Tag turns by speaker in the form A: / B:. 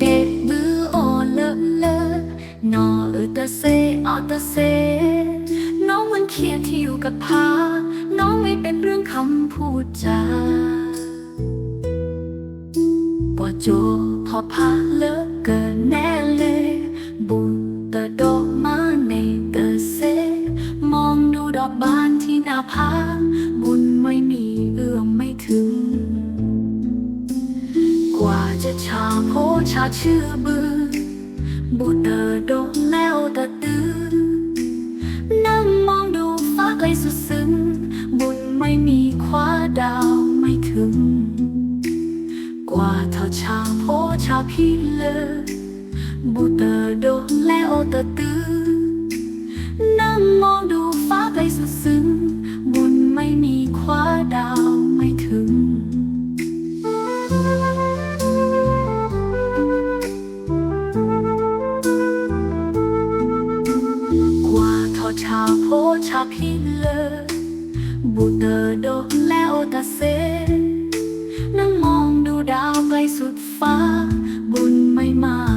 A: เด็ดบือโอเลอะเลอะนออึตะเซออตะเซ น้องมันเคียนที่อยู่กับพา น้องไม่เป็นเรื่องคำพูดจาปวโจพอพาเลอะเกินแน่เลย บุญตะอกมาในตะเซ มองดูดอกบานที่นาพาบุญ จะชาโพชาชื่อบือ บุตรดงแล้วตะตื้อนั่งมองดูฟ้าไกลสุดซึ้ง บุญไม่มีคว้าดาวไม่ถึง กว่าเท่าชาโพชาพี่เลยบุตรดงแล้วตะตื้อนั่งมองดูฟ้าไกลสุดซึ้ง ว่าทอชาโพชาพิเลอบุเตอโดแล้วตาเซนั่งมองดูดาวไกลสุดฟ้าบุญไม่มา